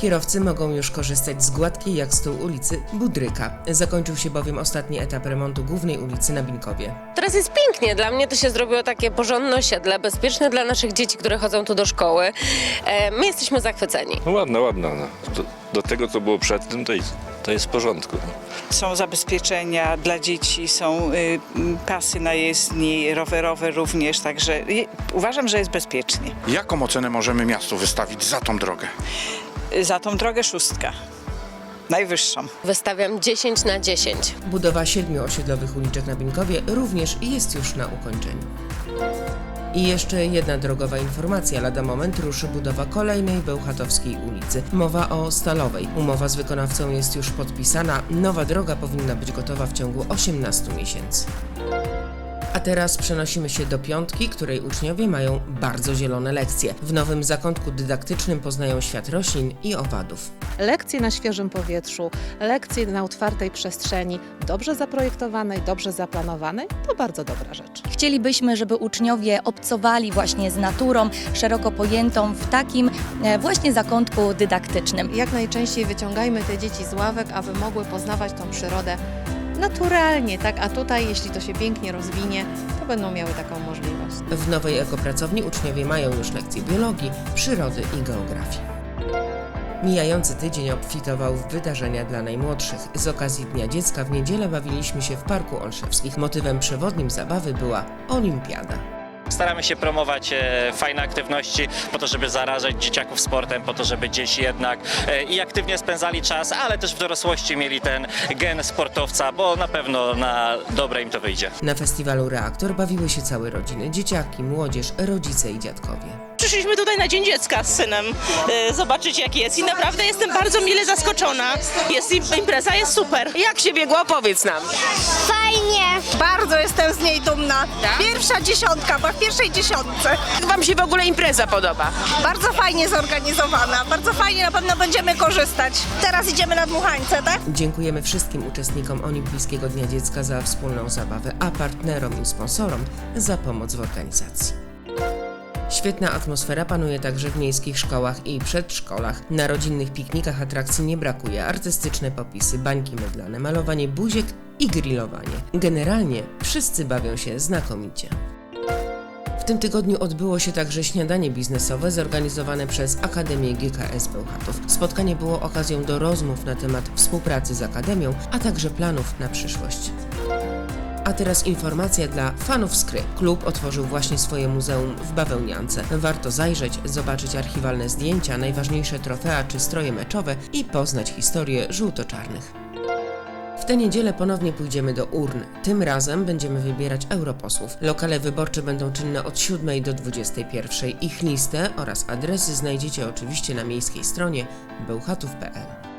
Kierowcy mogą już korzystać z gładkiej jak stół ulicy Budryka. Zakończył się bowiem ostatni etap remontu głównej ulicy na Binkowie. Teraz jest pięknie. Dla mnie to się zrobiło takie porządne osiedle, bezpieczne dla naszych dzieci, które chodzą tu do szkoły. E, My jesteśmy zachwyceni. No ładna, ładna. No. Do, do tego, co było przed tym, to jest, to jest w porządku. Są zabezpieczenia dla dzieci, są y, pasy na jezdni, rowerowe również, także y, uważam, że jest bezpiecznie. Jaką ocenę możemy miastu wystawić za tą drogę? Za tą drogę szóstka, najwyższą. Wystawiam 10 na 10. Budowa siedmiu osiedlowych uliczek na Binkowie również jest już na ukończeniu. I jeszcze jedna drogowa informacja. Lada moment ruszy budowa kolejnej Bełchatowskiej ulicy. Mowa o Stalowej. Umowa z wykonawcą jest już podpisana. Nowa droga powinna być gotowa w ciągu 18 miesięcy. A teraz przenosimy się do piątki, której uczniowie mają bardzo zielone lekcje. W nowym zakątku dydaktycznym poznają świat roślin i owadów. lekcje na świeżym powietrzu, lekcje na otwartej przestrzeni, dobrze zaprojektowanej, dobrze zaplanowanej, to bardzo dobra rzecz. Chcielibyśmy, żeby uczniowie obcowali właśnie z naturą szeroko pojętą w takim e, właśnie zakątku dydaktycznym. Jak najczęściej wyciągajmy te dzieci z ławek, aby mogły poznawać tą przyrodę naturalnie, tak? A tutaj, jeśli to się pięknie rozwinie, to będą miały taką możliwość. W nowej ekopracowni uczniowie mają już lekcje biologii, przyrody i geografii. Mijający tydzień obfitował w wydarzenia dla najmłodszych. Z okazji Dnia Dziecka w niedzielę bawiliśmy się w Parku Olszewskich. Motywem przewodnim zabawy była olimpiada. Staramy się promować e, fajne aktywności po to, żeby zarażać dzieciaków sportem, po to, żeby dzieci jednak e, i aktywnie spędzali czas, ale też w dorosłości mieli ten gen sportowca, bo na pewno na dobre im to wyjdzie. Na festiwalu Reaktor bawiły się całe rodziny, dzieciaki, młodzież, rodzice i dziadkowie. Przyszliśmy tutaj na Dzień Dziecka z synem e, zobaczyć jak jest i naprawdę jestem bardzo mile zaskoczona. Jest im- impreza jest super. Jak się biegło? Powiedz nam. Bardzo jestem z niej dumna. Pierwsza dziesiątka, była w pierwszej dziesiątce. Jak wam się w ogóle impreza podoba? Bardzo fajnie zorganizowana, bardzo fajnie na pewno będziemy korzystać. Teraz idziemy na dmuchańce, tak? Dziękujemy wszystkim uczestnikom Olimpijskiego Dnia Dziecka za wspólną zabawę, a partnerom i sponsorom za pomoc w organizacji. Świetna atmosfera panuje także w miejskich szkołach i przedszkolach. Na rodzinnych piknikach atrakcji nie brakuje. Artystyczne popisy, bańki mydlane, malowanie buziek i grillowanie. Generalnie wszyscy bawią się znakomicie. W tym tygodniu odbyło się także śniadanie biznesowe zorganizowane przez Akademię GKS Bełchatów. Spotkanie było okazją do rozmów na temat współpracy z Akademią, a także planów na przyszłość. A teraz informacja dla fanów Skry. Klub otworzył właśnie swoje muzeum w Bawełniance. Warto zajrzeć, zobaczyć archiwalne zdjęcia, najważniejsze trofea czy stroje meczowe i poznać historię żółto-czarnych. W tę niedzielę ponownie pójdziemy do urn. Tym razem będziemy wybierać europosłów. Lokale wyborcze będą czynne od 7 do 21. Ich listę oraz adresy znajdziecie oczywiście na miejskiej stronie bełchatów.pl.